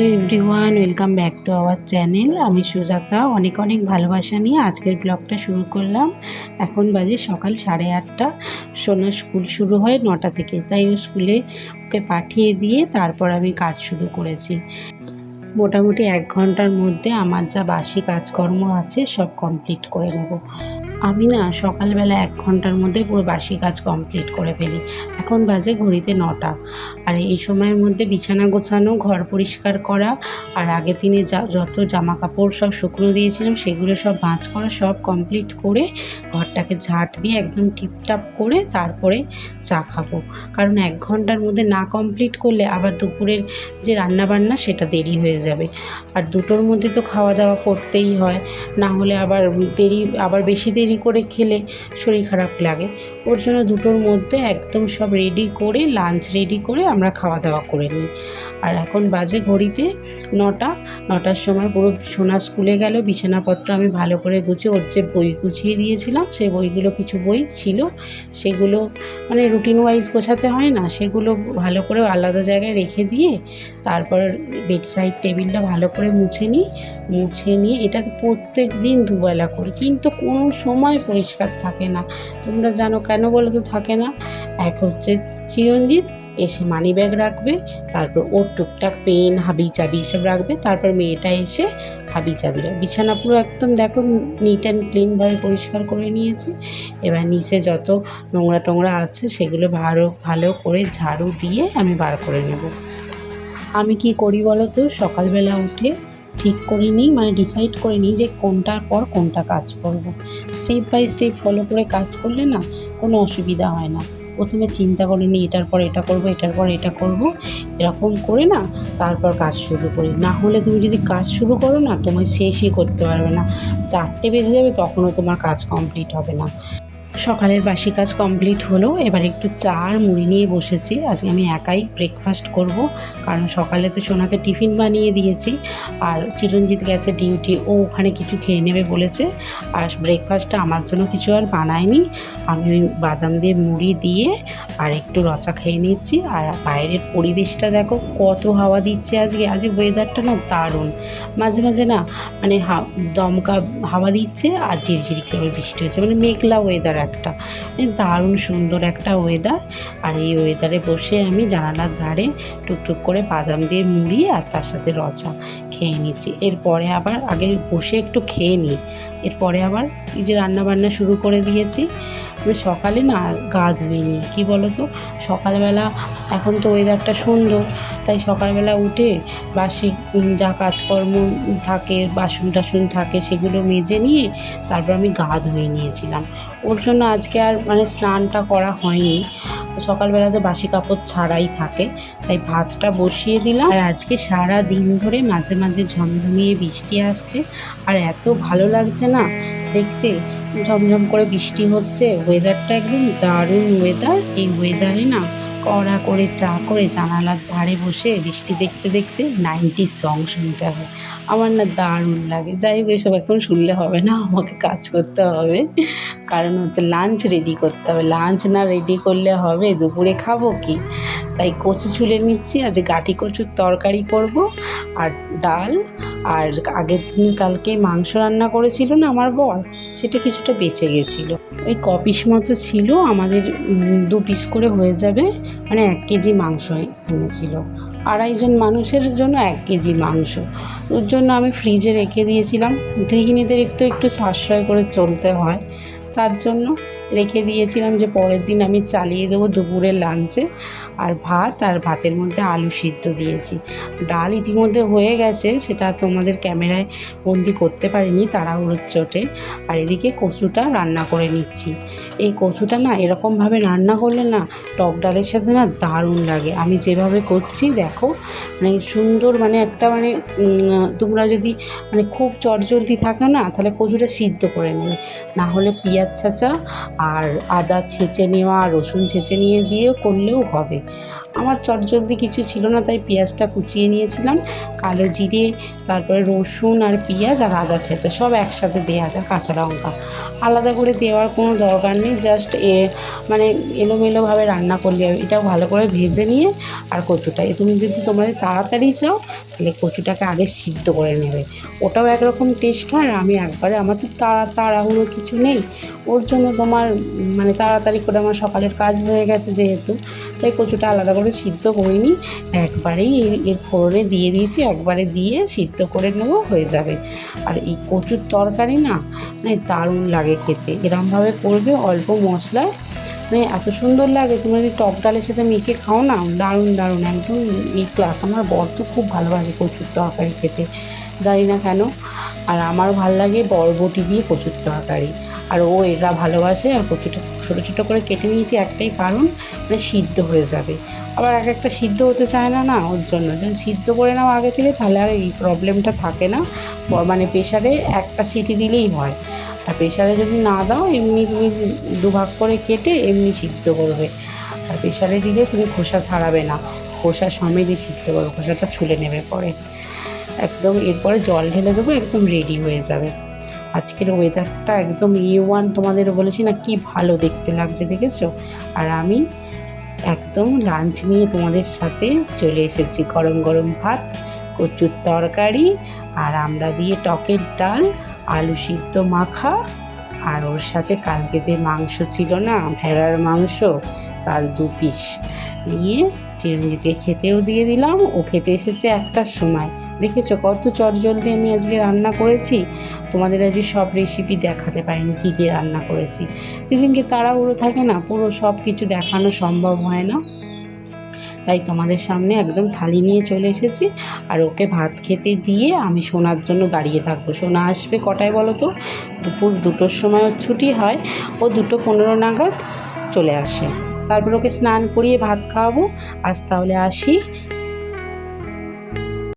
Hello everyone, welcome back to our channel. আমি সুজাতা, অনেক অনেক ভালোবাসা নিয়ে আজকের ব্লগটা শুরু করলাম। এখন বাজে সকাল সাড়ে আটটা। সোনার স্কুল শুরু হয় নটা থেকে। তাই ও স্কুলে ওকে পাঠিয়ে দিয়ে তারপর আমি কাজ শুরু করেছি। মোটামুটি এক ঘণ্টার মধ্যে আমার যা বাসি কাজকর্ম আছে সব কমপ্লিট করে নেব। আমি না সকালবেলা এক ঘণ্টার মধ্যে পুরো বাসি কাজ কমপ্লিট করে ফেলি। এখন বাজে ঘড়িতে নটা। আর এই সময়ের মধ্যে বিছানা গোছানো, ঘর পরিষ্কার করা, আর আগের দিনে যা, যত জামা কাপড় সব শুকনো দিয়েছিলাম, সেগুলো সব ভাঁজ করা সব কমপ্লিট করে ঘরটাকে ঝাঁট দিয়ে একদম টিপটাপ করে তারপরে চা খাব। কারণ এক ঘণ্টার মধ্যে না কমপ্লিট করলে আবার দুপুরের যে রান্নাবান্না, সেটা দেরি হয়ে যাবে। আর দুটোর মধ্যে তো খাওয়া দাওয়া করতেই হয়। না হলে আবার দেরি, আবার বেশি দেরি করে খেলে শরীর খারাপ লাগে। ওর জন্য দুটোর মধ্যে একদম সব রেডি করে লাঞ্চ রেডি করে আমরা খাওয়া দাওয়া করে নিই। আর এখন বাজে ঘড়িতে নটা। নটার সময় পুরো সোনা স্কুলে গেল। বিছানাপত্র আমি ভালো করে গুছিয়ে ওর যে বই গুছিয়ে দিয়েছিলাম সেই বইগুলো কিছু বই ছিল। সেগুলো মানে রুটিন ওয়াইজ গোছাতে হয় না। সেগুলো ভালো করে আলাদা জায়গায় রেখে দিয়ে, তারপর বেডসাইড টেবিলটা ভালো করে মুছে নিই, মুছে নিয়ে এটা প্রত্যেক দিন দুবেলা করি। কিন্তু কোনো সময় পরিষ্কার থাকে না। তোমরা জানো কেন বলো তো থাকে না? এক হচ্ছে চিরঞ্জিত, এসে মানি ব্যাগ রাখবে, তারপর ওর টুকটাক পেন হাবি চাবি এসব রাখবে, তারপর মেয়েটা এসে হাবি চাবি বিছানা পুরো একদম দেখো নিট অ্যান্ড ক্লিনভাবে পরিষ্কার করে নিয়েছি। এবার নিচে যত নোংরা টোংরা আছে, সেগুলো ভালো ভালো করে ঝাড়ু দিয়ে আমি বার করে নেব। আমি কি করি বলো তো? সকালবেলা উঠে ঠিক করে নিই মানে ডিসাইড করে নিই যে কোনটার পর কোনটা কাজ করব। স্টেপ বাই স্টেপ ফলো করে কাজ করলে না কোনো অসুবিধা হয় না। প্রথমে চিন্তা করে নিই এটার পর এটা করব, এটার পর এটা করব। এরকম করে না তারপর কাজ শুরু করি। না হলে তুমি যদি কাজ শুরু করো না তোমার শেষই করতে পারবে না। চারটে বেজে যাবে, তখনও তোমার কাজ কমপ্লিট হবে না। সকালের বাসি কাজ কমপ্লিট হলো, এবার একটু চা আর মুড়ি নিয়ে বসেছি। আজকে আমি একাই ব্রেকফাস্ট করব, কারণ সকালে তো সোনাকে টিফিন বানিয়ে দিয়েছি, আর চিরঞ্জিত গেছে ডিউটি ও ওখানে কিছু খেয়ে নেবে বলেছে, আর ব্রেকফাস্টটা আমার জন্য কিছু আর বানায়নি। আমি ওই বাদাম দিয়ে মুড়ি দিয়ে আর একটু রচা খেয়ে নিচ্ছি, আর বাইরের পরিবেশটা দেখো, কত হাওয়া দিচ্ছে আজকে, আজ ওয়েদারটা না দারুণ। মাঝে মাঝে না মানে দমকা হাওয়া দিচ্ছে, আর ঝিরঝিরি করে বৃষ্টি হচ্ছে মানে মেঘলা ওয়েদার একটা। দারুণ সুন্দর একটা ওয়েদার আর এই ওয়েদারে বসে আমি জানালার ধারে টুকটুক করে বাদাম দিয়ে মুড়ি আর তার সাথে রচা খেয়ে নিচ্ছি। এরপরে আবার আগে বসে একটু খেয়ে নিই। এরপরে আবার এই যে রান্না বান্না শুরু করে দিয়েছি। আমি সকালে না গা ধুয়ে নিই। কী বলো তো সকালবেলা এখন তো ওয়েদারটা সুন্দর। তাই সকালবেলা উঠে বাসি যা কাজকর্ম থাকে বাসন টাসন থাকে সেগুলো মেজে নিয়ে তারপর আমি গা ধুয়ে নিয়েছিলাম। ওর জন্য আজকে আর মানে স্নানটা করা হয়নি। সকালবেলা তো বাসি কাপড় ছাড়াই থাকে, তাই ভাতটা বসিয়ে দিলাম। আর আজকে সারা দিন ধরে মাঝে মাঝে ঝমঝমিয়ে বৃষ্টি আসছে, আর এত ভালো লাগছে না। দেখতে ঝমঝম করে বৃষ্টি হচ্ছে ওয়েদারটা একদম দারুণ ওয়েদার এই ওয়েদারে না কড়া করে চা করে জানালার ধারে বসে বৃষ্টি দেখতে দেখতে নাইনটি সং শুনতে হবে। আমার না দারুণ লাগে। যাই হোক, এসব এখন শুনলে হবে না, আমাকে কাজ করতে হবে। কারণ হচ্ছে লাঞ্চ রেডি করতে হবে। লাঞ্চ না রেডি করলে হবে, দুপুরে খাব কি? তাই কচু ছুলে নিচ্ছি। আজ গাটি কচুর তরকারি করব আর ডাল। আর আগের দিন কালকে মাংস রান্না করেছিল না আমার বর, সেটা কিছুটা বেঁচে গেছিল। ওই ক পিস মতো ছিল, আমাদের দু পিস করে হয়ে যাবে। মানে এক কেজি মাংস এনেছিল। আড়াইজন মানুষের জন্য এক কেজি মাংস। ওর জন্য আমি ফ্রিজে রেখে দিয়েছিলাম। গৃহিণীদের একটু একটু সাশ্রয় করে চলতে হয়। তার জন্য রেখে দিয়েছিলাম যে পরের দিন আমি চালিয়ে দেবো দুপুরের লাঞ্চে আর ভাত আর ভাতের মধ্যে আলু সিদ্ধ দিয়েছি। ডাল ইতিমধ্যে হয়ে গেছে, সেটা তোমাদের ক্যামেরায় বন্দি করতে পারিনি তাড়াহুড়োর চোটে। আর এদিকে কচুটা রান্না করে নিচ্ছি। এই কচুটা না এরকমভাবে রান্না করলে না টক ডালের সাথে না দারুণ লাগে। আমি যেভাবে করছি, দেখো মানে সুন্দর মানে একটা মানে তোমরা যদি মানে খুব চটজলদি থাকে না, তাহলে কচুটা সিদ্ধ করে নেবে। না হলে পেঁয়াজ ছাঁচা আর আদা ছেঁচে নেওয়া, রসুন ছেঁচে নিয়ে দিয়েও করলেও হবে। আমার চটজলদি কিছু ছিল না, তাই পেঁয়াজটা কুচিয়ে নিয়েছিলাম, কালো জিরে, তারপরে রসুন আর পেঁয়াজ আর আদা ছেঁচা, সব একসাথে দেওয়া যায় কাঁচা লঙ্কা। আলাদা করে দেওয়ার কোনো দরকার নেই জাস্ট এ মানে এলোমেলোভাবে রান্না করলে, এটাও ভালো করে ভেজে নিয়ে আর কচুটা। এ তুমি যদি তোমাদের তাড়াতাড়ি চাও তাহলে কচুটাকে আগে সিদ্ধ করে নেবে। ওটাও একরকম টেস্ট হয় আর আমি একবারে, আমার তো তাড়া তাড়াহুড়ো কিছু নেই। ওর জন্য তোমার মানে তাড়াতাড়ি করে আমার সকালের কাজ হয়ে গেছে যেহেতু, তাই কচুটা আলাদা করে সিদ্ধ করিনি। একবারেই এর- ফোড়নে দিয়ে দিয়েছি, একবারে দিয়ে সিদ্ধ করে নেব, হয়ে যাবে। আর এই কচুর তরকারি না মানে দারুণ লাগে খেতে। এরমভাবে করবে অল্প মশলায় মানে এত সুন্দর লাগে। তুমি যদি টক ডালের সাথে মেখে খাও না? দারুণ দারুণ, একদম এই ক্লাস আমার বর তো খুব ভালোবাসে কচুর তরকারি খেতে। জানি না কেন। আর আমার ভালো লাগে বরবটি দিয়ে কচুর তরকারি। আর ও এরা ভালোবাসে, আর কচুটা ছোটো ছোটো করে কেটে নিয়েছি। একটাই কারণ মানে সিদ্ধ হয়ে যাবে। আবার এক একটা সিদ্ধ হতে চায় না না, ওর জন্য। যদি সিদ্ধ করে নাও আগে থেকে, তাহলে আর এই প্রবলেমটা থাকে না। মানে প্রেশারে একটা সিটি দিলেই হয়। আর প্রেশারে যদি না দাও, এমনি তুমি দুভাগ করে কেটে এমনি সিদ্ধ করবে। আর প্রেশারে দিলে তুমি খোসা ছাড়াবে না। খোসা সমেতই সিদ্ধ করবে, খোসাটা ছুলে নেবে পরে। একদম এরপরে জল ঢেলে দেবো, একদম রেডি হয়ে যাবে। আজকের ওয়েদারটা একদম এ ওয়ান তোমাদের বলেছি না, কি ভালো দেখতে লাগছে, দেখেছ? আর আমি একদম লাঞ্চ নিয়ে তোমাদের সাথে চলে এসেছি। গরম গরম ভাত, কচুর তরকারি, আর আমরা দিয়ে টকের ডাল আলু সিদ্ধ মাখা, আর ওর সাথে কালকে যে মাংস ছিল না, ভেড়ার মাংস, তার দু পিস। নিয়ে চিরঞ্জিতকে খেতেও দিয়ে দিলাম। ও খেতে এসেছে একটার সময়। দেখেছ কত চটজলদি আমি আজকে রান্না করেছি? তোমাদের আজকে সব রেসিপি দেখাতে পারিনি, কী কী রান্না করেছি। যেদিনকে তাড়াহুড়ো থাকে না, পুরো সব কিছু দেখানো সম্ভব হয় না। তাই তোমাদের সামনে একদম থালি নিয়ে চলে এসেছি। আর ওকে ভাত খেতে দিয়ে আমি সোনার জন্য দাঁড়িয়ে থাকব। সোনা আসবে কটায় বলো তো? দুপুর দুটোর সময় ছুটি হয়। ও দুটো পনেরো নাগাদ চলে আসে। তারপর ওকে স্নান করিয়ে ভাত খাওয়াবো। আজ তাহলে আসি।